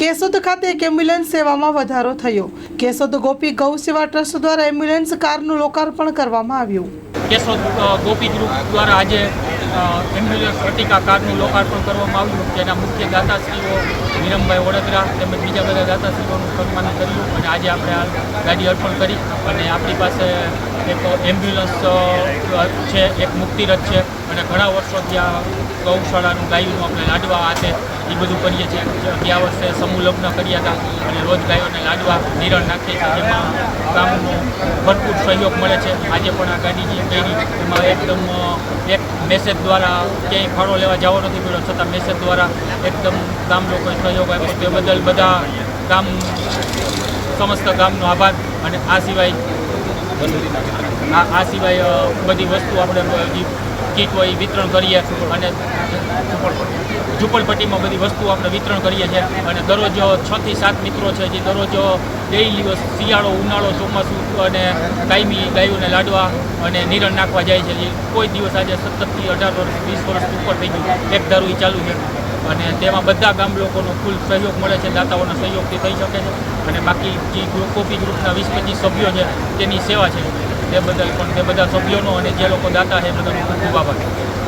કેશોદ ખાતે એક એમ્બ્યુલન્સ સેવામાં વધારો થયો. કેશોદ ગોપી ગૌ સેવા ટ્રસ્ટ દ્વારા એમ્બ્યુલન્સ કારનું લોકાર્પણ કરવામાં આવ્યું. કેશોદ ગોપી ગ્રુપ દ્વારા આજે એમ્બ્યુલન્સ પ્રતિકા કારનું લોકાર્પણ કરવામાં આવ્યું. જેના મુખ્ય દાતાશ્રીઓ વિરમભાઈ વડોદરા તેમજ બીજા બધા દાતાશ્રીઓનું સન્માન કર્યું અને આજે આપણે આ ગાડી અર્પણ કરી અને આપણી પાસે એક એમ્બ્યુલન્સ છે, એક મુક્તિરથ છે અને ઘણા વર્ષોથી આ ગૌશાળાનું ગાયનું આપણે લાડવા તે એ બધું કરીએ છીએ. ગયા વર્ષે સમૂહ લગ્ન કર્યા હતા, અને રોજ ગાયોને લાડવા, નિરણ નાખીએ છીએ જેમાં ગામનો ભરપૂર સહયોગ મળે છે. આજે પણ આ ગાડી જે કરી એમાં એકદમ એક મેસેજ દ્વારા ક્યાંય ફાળો લેવા જવો નથી પડ્યો છતાં મેસેજ દ્વારા એકદમ ગામ લોકોએ સહયોગ આપ્યો તે બદલ બધા ગામ, સમસ્ત ગામનો આભાર. અને આ સિવાય આ આ સિવાય બધી વસ્તુ આપણે કીટ હોય વિતરણ કરીએ અને ઝુંપડપટ્ટીમાં બધી વસ્તુ આપણે વિતરણ કરીએ છીએ. અને દરરોજ છ થી સાત મિત્રો છે જે દરરોજ ડેઈલી શિયાળો, ઉનાળો, ચોમાસું અને કાયમી ગાયોને લાડવા અને નિરણ નાખવા જાય છે. જે કોઈ દિવસ આજે સત્તરથી અઢાર વર્ષ, વીસ વર્ષ ઉપર થઈ ગયું. એક દારૂ ચાલુ છે. અને તેમાં બધા ગામ લોકોનો ફૂલ સહયોગ મળે છે, દાતાઓના સહયોગથી થઈ શકે છે. અને બાકી જે ગ્રુપ કોપી ગ્રુપના વીસ પચીસ સભ્યો છે, તેની સેવા છે. તે બદલ પણ તે બધા સભ્યોનો અને જે લોકો દાતા છે બધાનો ખૂબ આભાર.